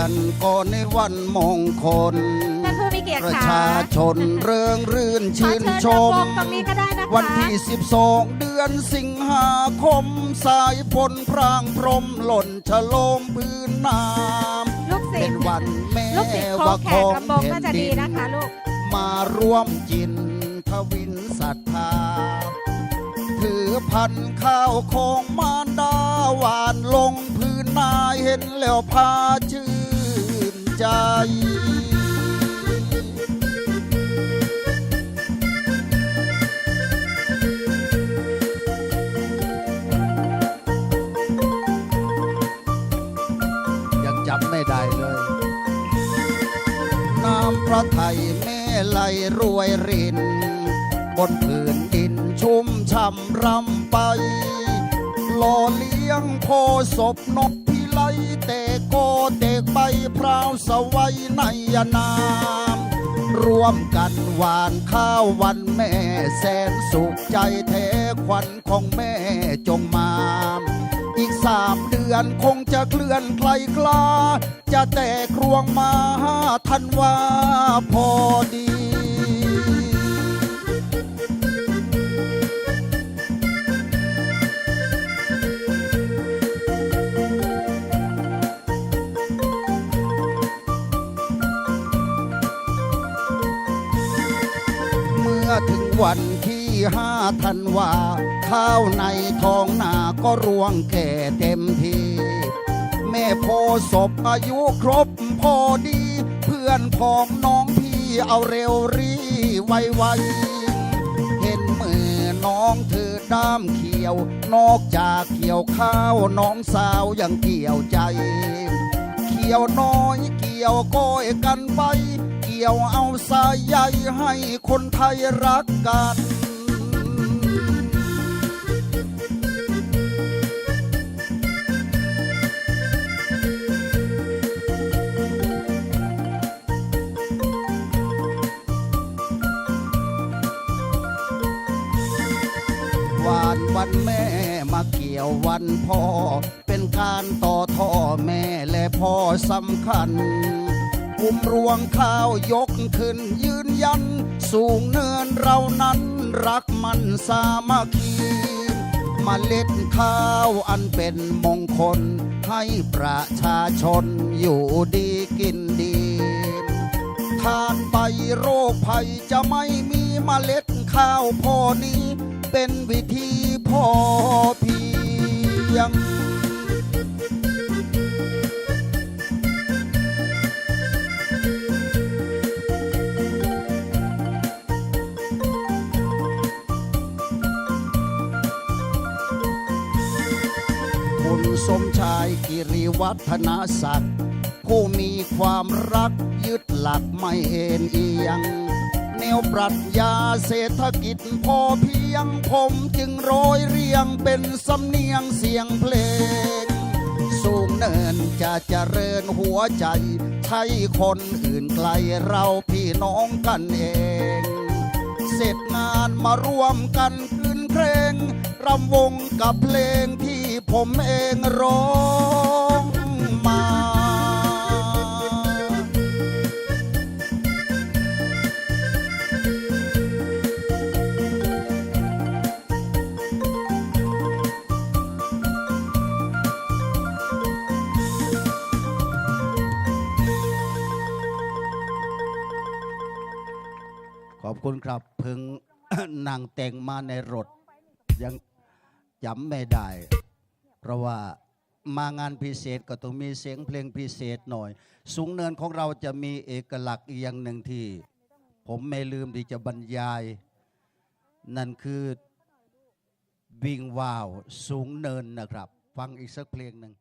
กันก่อนในวันมงคล ท่านผู้มีเกียรติประค่ะชาชนเริงรื่นขอชื่นเชิญชรำมวงตรงนี้ก็ได้นะคะวันที่ 12 เดือนสิงหาคม สายฝนพรางพรมหล่นฉโลมพื้นน้ลูกำศิเป็ษนย์วันแม่ลูกศิษย์โคว่าแขขกองรำวงแผ่น่านจะดิดีนนะคะลูก มาร่วมจินทวินศรัทธา ถือพันธุ์ข้าวของมารดาหวานลงพื้นนาเห็นแล้วพาชื่น ใจ ยังจำไม่ได้เลย น้ำพระไทยแม่ไหลรวยริน บนผืนดินชุ่มช่ำรำไป หล่อเลี้ยงโพศพนก ไลเตะโกเตกใบพราวสวัยในยนามร่วมกันหวานข้าววันแม่แสนสุขใจแท้ขวัญของแม่จงมาอีกสามเดือนคงจะเคลื่อนไกลกลา จะแตกรวงมาห้าทันว่าพอดี ถึงวันที่ห้าธันวา ข้าวในท้องนาก็รวงแก่เต็มที แม่โพศพอายุครบพอดี เพื่อนพ้องน้องพี่เอาเร็วรีไวไวเห็นมือน้องถือด้ามเขียว นอกจากเกี่ยวข้าวน้องสาวยังเกี่ยวใจ เกี่ยวน้อยเกี่ยวก้อยกันไป กี่ยวเอาสายใยให้คนไทยรักกันวานวันแม่มาเกี่ยววันพ่อ เป็นการต่อท่อแม่และพ่อสำคัญ อุ้มรวงข้าวยกขึ้นยืนยัน สูงเนินเรานั้น รักมันสามัคคีมาเล็ดข้าวอันเป็นมงคล ให้ประชาชนอยู่ดีกินดีทานไปโรคภัยจะไม่มีเมล็ดข้าวพอนี้ เป็นวิธีพอเพียง คุณสมชายกิริวัฒนาศักดิ์ผู้มีความรักยึดหลักไม่เอ็นเอียง แนวปรัชญาเศรษฐกิจพอเพียงผมจึงโรยเรียงเป็นสำเนียงเสียงเพลง สูงเนินจะเจริญหัวใจ ใช่คนอื่นไกลเราพี่น้องกันเอง เสร็จงานมาร่วมกัน รำวงกับเพลงที่ผมเองร้องมา ขอบคุณครับเพิ่งนั่งแต่งมาในรถยัง จำไม่ได้ เพราะว่ามางานพิเศษก็ต้องมีเสียงเพลงพิเศษหน่อย สูงเนินของเราจะมีเอกลักษณ์อีกอย่างหนึ่งที่ ผมไม่ลืมที่จะบรรยาย นั่นคือวิงวาวสูงเนินนะครับ ฟังอีกสักเพลงหนึ่ง